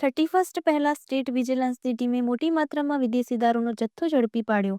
Thirty first પહેલા state વિજિલન્સની ટીમે મોટી માત્રામાં વિદેશી દારૂનો જથ્થો ઝડપી પાડ્યો.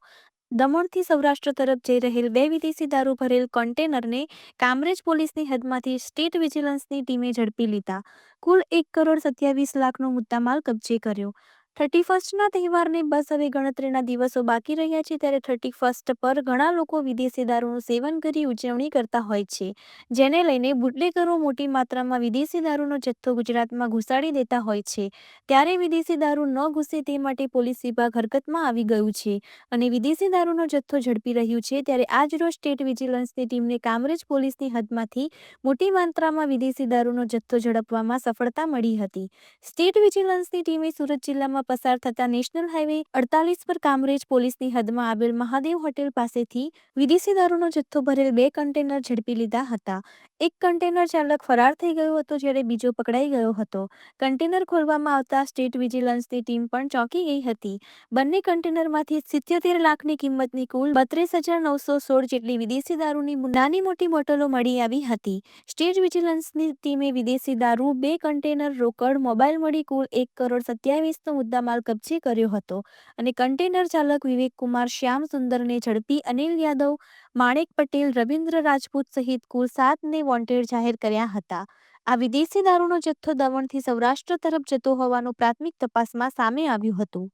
દમણથી સૌરાષ્ટ્ર તરફ જઈ રહેલ બે વિદેશી દારૂ ભરેલ કન્ટેનરને કામરેજ પોલીસની હદમાંથી સ્ટેટ વિજિલન્સની ટીમે ઝડપી લીધા. કુલ એક કરોડ સત્યાવીસ લાખનો મુદ્દામાલ કબજે કર્યો. થર્ટી ફર્સ્ટના તહેવારને બસ હવે ગણતરીના દિવસો બાકી રહ્યા છે, ત્યારે થર્ટી ફર્સ્ટ પર ઘણા લોકો વિદેશી દારૂનું સેવન કરી ઉજવણી કરતા હોય છે. જેને લઈને બુટલેકરો મોટી માત્રામાં વિદેશી દારૂનો જથ્થો ગુજરાતમાં ઘુસાડી દેતા હોય છે. ત્યારે વિદેશી દારૂ ન ઘૂસે તે માટે પોલીસ વિભાગ હરકતમાં આવી ગયું છે અને વિદેશી દારૂનો જથ્થો ઝડપી રહ્યું છે, ત્યારે આજરોજ સ્ટેટ વિજિલન્સની ટીમને કામરેજ પોલીસની હદમાંથી મોટી માત્રામાં વિદેશી દારૂનો જથ્થો ઝડપવામાં સફળતા મળી હતી. સ્ટેટ વિજિલન્સની ટીમે સુરત જિલ્લામાં પસાર થતા નેશનલ હાઈવે અડતાલીસ પર કામરેજ પોલીસની હદમાં આવેલ મહાદેવ હોટેલ પાસેથી વિદેશી દારૂનો જથ્થો ભરેલ બે કન્ટેનર ઝડપી લીધા હતા. એક કન્ટેનર ચાલક ફરાર થઈ ગયો હતો જ્યારે બીજો પકડાઈ ગયો હતો. કન્ટેનર ખોલવામાં આવતા સ્ટેટ વિજિલન્સની ટીમ પણ ચોંકી ગઈ હતી. બંને કન્ટેનરમાંથી સિત્યોતેર લાખની કિંમતની કુલ બત્રીસ હજાર નવસો સોળ જેટલી વિદેશી દારૂની નાની મોટી બોટલો મળી આવી હતી. સ્ટેટ વિજિલન્સની ટીમે વિદેશી દારૂ, બે કન્ટેનર રોકડ મોબાઈલ મળી કુલ એક કરોડ સત્યાવીસનો મુદ્દામાલ કબજે કર્યો હતો. અને કન્ટેનર ચાલક વિવેક કુમાર શ્યામ સુંદરને ઝડપી અનિલ યાદવ માણેક પટેલ, રવિન્દ્ર રાજપૂત સહિત કુલ સાતને વોન્ટેડ જાહેર કર્યા હતા. આ વિદેશી દારૂનો જથ્થો દમણથી સૌરાષ્ટ્ર તરફ જતો હોવાનું પ્રાથમિક તપાસમાં સામે આવ્યું હતું.